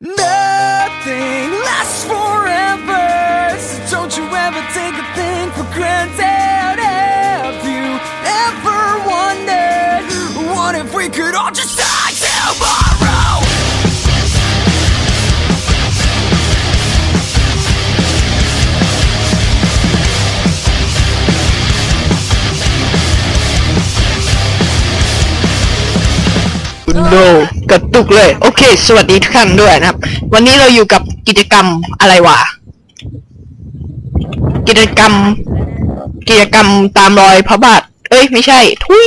Nothing กระตุกเลย โอเค สวัสดีทุกท่านด้วยนะครับ วันนี้เราอยู่กับกิจกรรมอะไรวะ กิจกรรม กิจกรรมตามรอยพระบาท เอ้ย ไม่ใช่ ทุย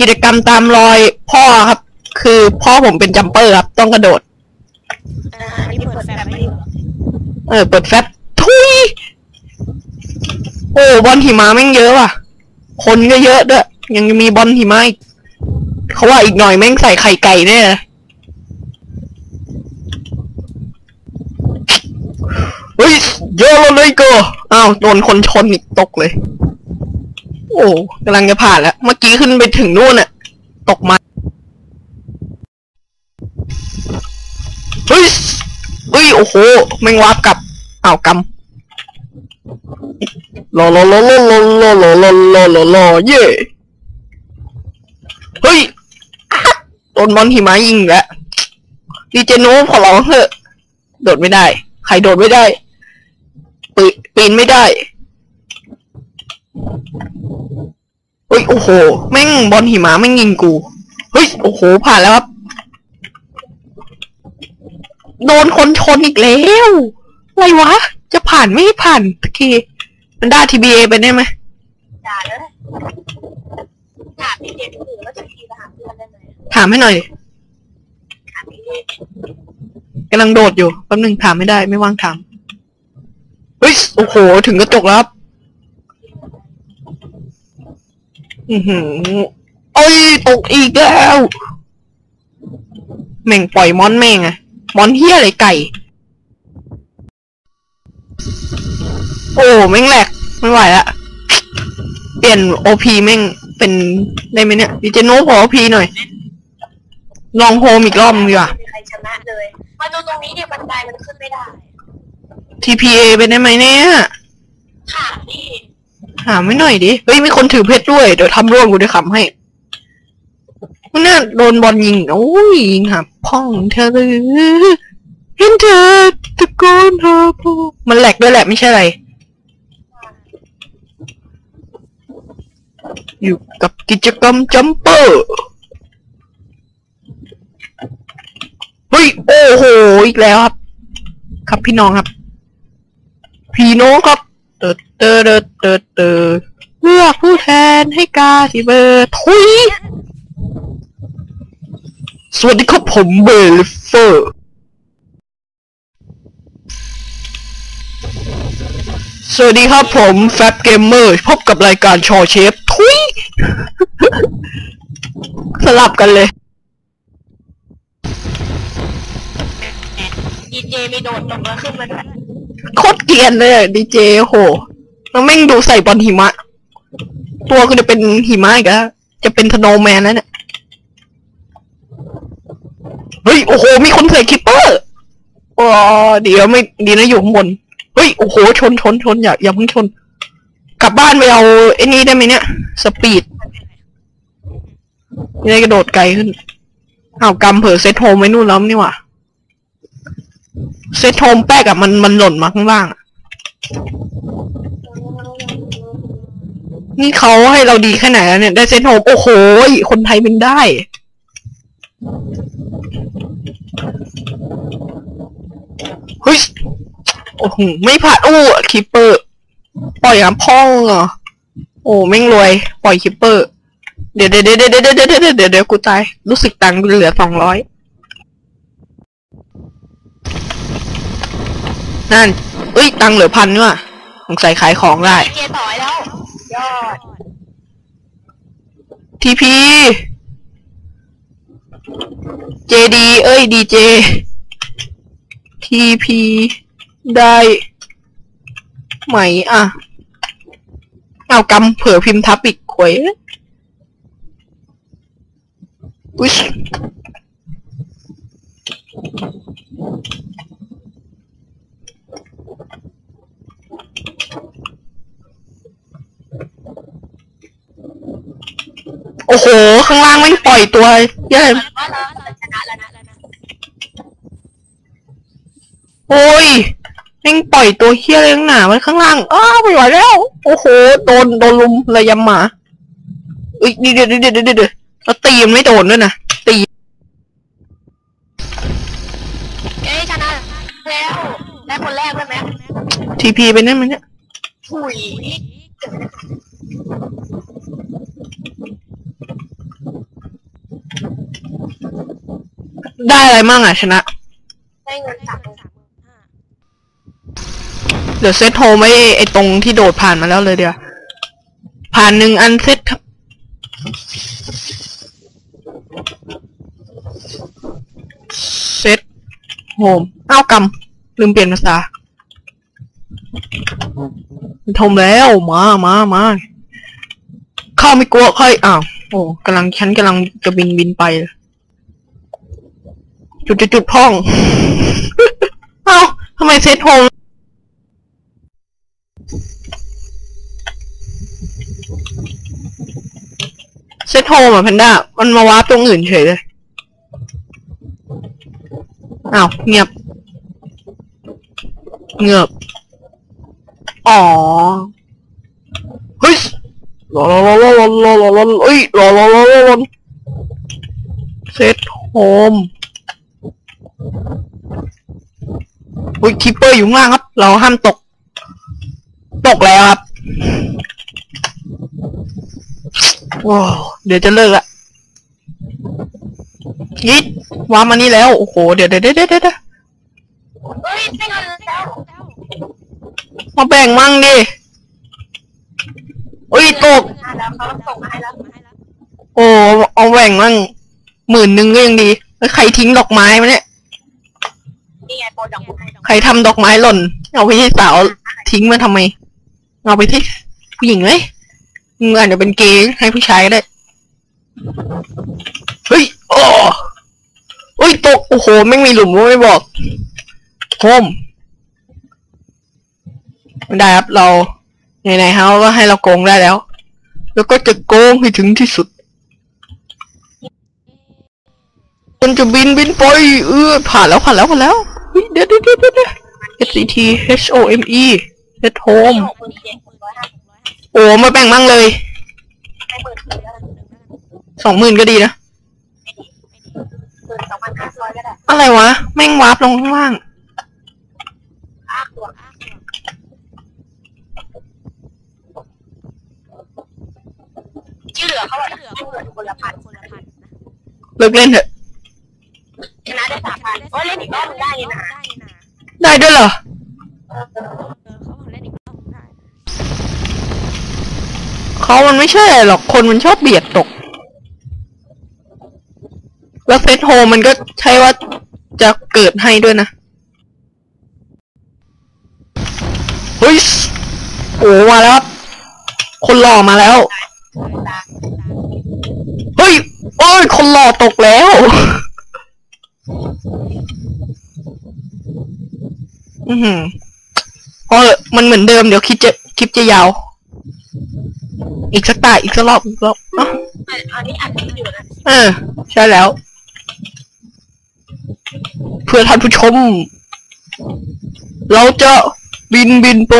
กิจกรรมตามรอยพ่อครับ คือพ่อผมเป็นจัมเปอร์ครับ ต้องกระโดดอ่าอันนี้เปิดแฟลชไม่อยู่เออ เปิดแฟลชทุย โอ้บอลหิมะแม่งเยอะว่ะ คนก็เยอะด้วย ยังมีบอลหิมะอีก เขาว่าอีกหน่อยแม่งใส่ไข่ไก่แน่ยเฮ้ยโยโรเลยโกอ้าวโดนคนชนอีกตกเลย โอ้กำลังจะผ่านแล้ว เมื่อกี้ขึ้นไปถึงนู่นน่ะตกมาเฮ้ยเฮ้ยโอ้โหแม่งวาร์ปกลับอ้าวกำรอรอรอรอรอรอรอรอรอรอเย่เฮ้ย โดนบอลหิมะยิงแล้วดีเจนูขอร้องเถอะโดดไม่ได้ ใครโดดไม่ได้ปปีนไม่ได้เฮ้ยโอ้โห แม่งบอลหิมะแม่งยิงกู เฮ้ยโอ้โห ผ่านแล้วครับ โดนคนชนอีกแล้วอะไรวะ จะผ่านไม่ผ่านโอเคมันได้ TBA ไปได้ไหมด่าเลยถามพี่เจนถือแล้วจะ ถามให้หน่อยถามพี่เจนกำลังโดดอยู่แป๊บนึงถามไม่ได้ไม่ว่างถามเฮ้ยโอ้โห ถึงกระจกแล้วครับอือหือโอ้ยตกอีกแล้วแม่งปล่อยมอนแม่งอะมอนเฮียอะไรไก่ โอ้แม่งแหลกไม่ไหวละเปลี่ยนโอพีแม่งเป็นได้ไหมเนี่ยดิเจโน่ขอโอพีหน่อย ลองโฮมอีกรอบนึงดีกว่าไม่มีใครชนะเลย มาดูตรงนี้เนี่ยบันไดมันขึ้นไม่ได้ TPA เป็นได้ไหมเนี่ยค่ะพี่หาไม่หน่อยดิ เฮ้ยมีคนถือเพชรด้วย เดี๋ยวทำร่วงกูจะขำให้มันน่าโดนบอลยิง โอ้ยยิงหาพ่องเธอเลยเห็นเธอตะโกนหาพ่อมันแหลกด้วยแหละไม่ใช่อะไร อยู่กับกิจกรรมจัมเปอร์ เฮ้ย โอ้โห อีกแล้วครับ ครับพี่น้องครับ พี่น้องครับ เติร์เติร์เติร์เติร์เลือกผู้แทนให้กาสิเบอร์ทุย สวัสดีครับผมเบลเฟอร์สวัสดีครับผมแฟบเกมเมอร์พบกับรายการชอเชฟ ทุย สลับกันเลย ดีเจมีโดดตกแล้วขึ้นมาด้วยโคตรเกรียนเลยดีเจโหแล้วแม่งดูใส่บอลหิมะ ตัวก็จะเป็นหิมะอีกแล้วจะเป็นสโนแมนแล้วเนี่ยเฮ้ยโอ้โห มีคนใส่คิปเปอร์อ๋อเดี๋ยวไม่ดีนะอยู่ข้างบนเฮ้ยโอ้โหชนชนชนอย่าอย่าเพิ่งชน กลับบ้านไปเอาไอ้นี่ได้ไหมเนี่ย สปีดไม่ได้กระโดดไกลขึ้นเอาวกำเผอเซตโฮมไว้นู่นแล้วนี่หว่า เซตโฮมแป๊กอะมันมันหล่นมาข้างล่างอะนี่เขาให้เราดีแค่ไหนแล้วเนี่ย ได้เซตโฮมโอ้โหคนไทยเป็นได้ เฮ้ย โอ้โห ไม่ผ่านโอ้คิปเปอร์ ปล่อยน้ำพ่องเหรอ โอ้แม่งรวย ปล่อยคิปเปอร์ เดี๋ยวเดี๋ยวเดี๋ยวเดี๋ยวเดี๋ยวเดี๋ยวเดี๋ยวกูตาย รู้สึกตังค์เหลือสองร้อย นั่นเอ้ย ตังค์เหลือพันนี่ว่ะสงสัยขายของได้ดีเจต่อยแล้ว ยอด ทีพีเจดี เอ้ยดีเจทีพีได้ไหมอะ เอากำเผื่อพิมพ์ทับอีกควยอุ้ย อ้โห ข้างล่างไม่งปล่อยตัวเหี้ยอะแล้วเราชนะแล้วนะโอ้ยแม่งปล่อยตัวเฮี้ยอะไรข้างหนาไว้ข้างล่าง อ้าวไม่ไหวแล้ว โอ้โห โดนโดนลุมระยำหมาเอ้ยเดี๋ยวเดี๋ยวเดี๋ยวเดี๋ยวเดี๋ยวเราตีมันไม่โดนด้วยนะ ตีเอ้ยชนะแล้วได้คนแรกได้ไหมทีพีไปนั่นมันเนี่ยถุย ได้อะไรมั่งอะชนะ ได้เงินสามหมื่นเดี๋ยวเซตโฮมไว้ไอ้ตรงที่โดดผ่านมาแล้วเลยเดี๋ยว ผ่านหนึ่งอันเซตครับเซตโฮมอ้าวกำลืมเปลี่ยนภาษาทมแล้วมามามาเข้าไม่กลัวค่อยอ้าวโอ้กำลังฉันกำลังจะบินบินไปเลย จุดจุดจุดพ่อง เอ้าทำไมเซตโฮมเซตโฮมอะแพนด้า มันมาวาร์ปตรงอื่นเฉยเลยอ้าวเงียบ เงียบ อ๋อ เฮ้ยรอรอรอรอรอรอรอเอ้ยรอรอรอรอเซตโฮม อุ้ยคิปเปอร์อยู่ข้างล่างครับ เราห้ามตก ตกแล้วครับว้าวเดี๋ยวจะเลิกละยิดวามานี่แล้ว โอ้โห เดี๋ยวเดี๋ยวเดี๋ยวเดี๋ยวเดี๋ยวเฮ้ยได้เงินแล้วมาแบ่งมั่งดิอุ้ยตก เขาส่งมาให้แล้วโอ้เอาแบ่งมั่งหมื่นหนึ่งก็ยังดีแล้วใครทิ้งดอกไม้มาเนี่ย นี่ไงโปรดอกไม้ใครทำดอกไม้หล่น เอาไปให้สาวทิ้งมาทำไม เอาไปที่ผู้หญิงไหมมึงอาจจะเป็นเกย์ให้ผู้ชายก็ได้ เฮ้ยโอ้เฮ้ยตก โอ้โห ไม่มีหลุมไม่บอก โฮมไม่ได้ครับเราไหนๆเขาก็ให้เราโกงได้แล้ว แล้วก็จะโกงให้ถึงที่สุดมันจะบินบินไปเออผ่านแล้วผ่านแล้วผ่านแล้ว ดี๋ยวเดี๋ยวเดี๋ยวเดี๋ยว S C T H O M E Set โอ้ Home หมื่นเจ็ดหมื่นร้อยห้าสิบโอ้มาแบ่งมั่งเลยให้หมื่นสี่แล้วกันสองหมื่นก็ดีนะ หมื่นสองพันห้าร้อยก็ได้อะไรวะ แม่งวาร์ปลงข้างล่าง อ้าตัวที่เหลือเขาบอกให้เงินคนละพันเลิกเล่นเถอะชนะได้สามพันโอ้ยเล่นอีกรอบมันได้นี่นะได้ ได้ด้วยเหรอเขามันไม่ใช่อะไรหรอก คนมันชอบเบียดตก แล้วเซตโฮมันก็ใช่ว่าจะเกิดให้ด้วยนะ เฮ้ย โอ้มาแล้วครับ คนหล่อมาแล้ว เฮ้ย โอ้ย คนหล่อตกแล้ว อือหือพอเถอะมันเหมือนเดิมเดี๋ยวคลิปจะคลิปจะยาว อีกสักตาอีกสักรอบอีกรอบเอ้าอันนี้อัดคลิปอยู่นะเออ ใช่แล้ว เพื่อท่านผู้ชม เราจะบินบินไป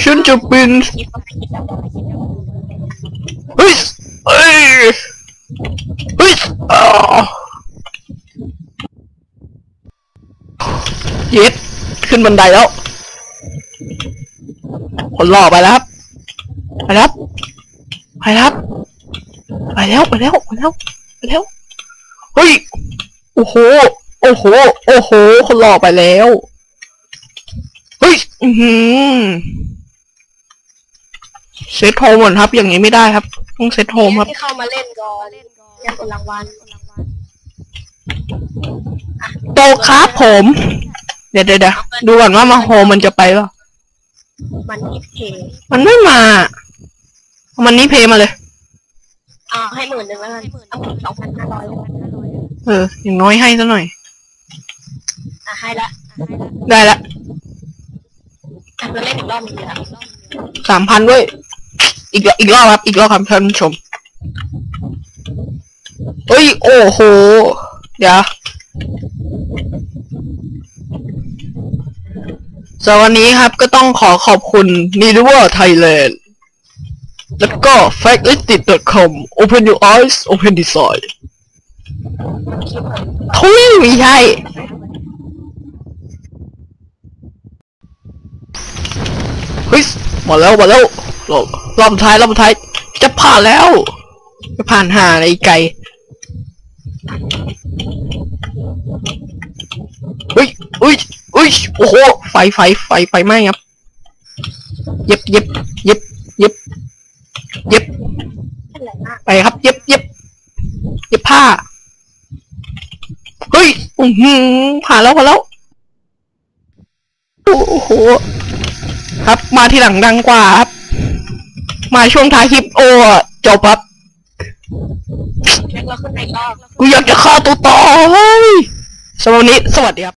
ฉันจะบินคลิปก็คลิปแล้วเฮ้ยเฮ้ย เฮ้ยอ้าว เย็ดขึ้นบันไดแล้ว คนหล่อไปแล้วครับ ไปแล้วครับไปแล้วครับไปแล้วไปแล้วไปแล้วไปแล้วเฮ้ยโอ้โหโอ้โหโอ้โห คนหล่อไปแล้วเฮ้ยอือหือเซตโฮมก่อนครับ อย่างนี้ไม่ได้ครับต้องเซตโฮมครับที่เข้ามาเล่นก่อนยังคนรางวัลโตครับผมเดี๋ยวเดี๋ยวเดี๋ยวดูก่อนว่ามาโฮมมันจะไปเปล่ามันที่เพย์มันไม่มาเอามันนี่เพย์มาเลยอ่าให้หมื่นหนึ่งแล้วกันเอาหมื่นสองพันห้าร้อยเออ อย่างน้อยให้ซะหน่อย อะให้ละ ได้ละอะเราเล่นอีกรอบนึงเลยอะสามพันด้วย อีกรอบอีกรอบครับ อีกรอบครับท่านผู้ชมเฮ้ย โอ้โห เดี๋ยว สำหรับวันนี้ครับก็ต้องขอขอบคุณ n i v e r Thailand แล้วก็ factlisted.com open your eyes open design ทุยไม่ใช่เฮ้ยมาแล้วมาแล้วรอบรอบท้ายรอบท้าย จะผ่านแล้ว จะผ่านหาอะไรไกลเฮ้ยเฮ้ย เฮ้ยโอ้โหไฟไฟไฟไฟไหม้ครับเย็บเย็บเย็บเย็บเย็บเป็นไรมากไปครับ เย็บเย็บเย็บผ้าเฮ้ยอือหือผ่านแล้วผ่านแล้วโอ้โหครับมาทีหลังดังกว่าครับ มาช่วงท้ายคลิปโอ้จบครับแล้วเราขึ้นไปอีกรอบกูอยากจะฆ่าตัวตายสำหรับวันนี้สวัสดีครับ